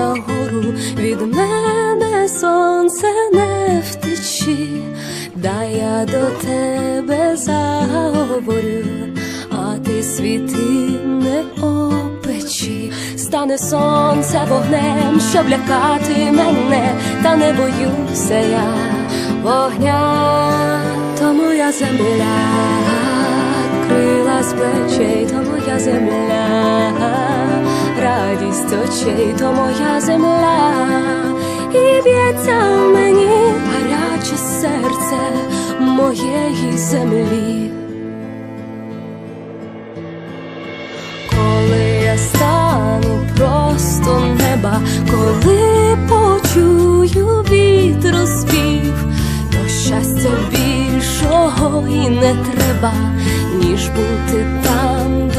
нагору, від мене сонце не втечі, дай я до тебе заговорю, а ти світи не опечі, стане сонце вогнем, щоб лякати мене, та не боюся я вогня, то моя земля, крила з плечей, то моя земля, радість очей, то моя земля, і б'ється в мені гаряче серце моєї землі. Коли я стану просто неба, коли почую вітру спів, то щастя більшого і не треба, ніж бути там,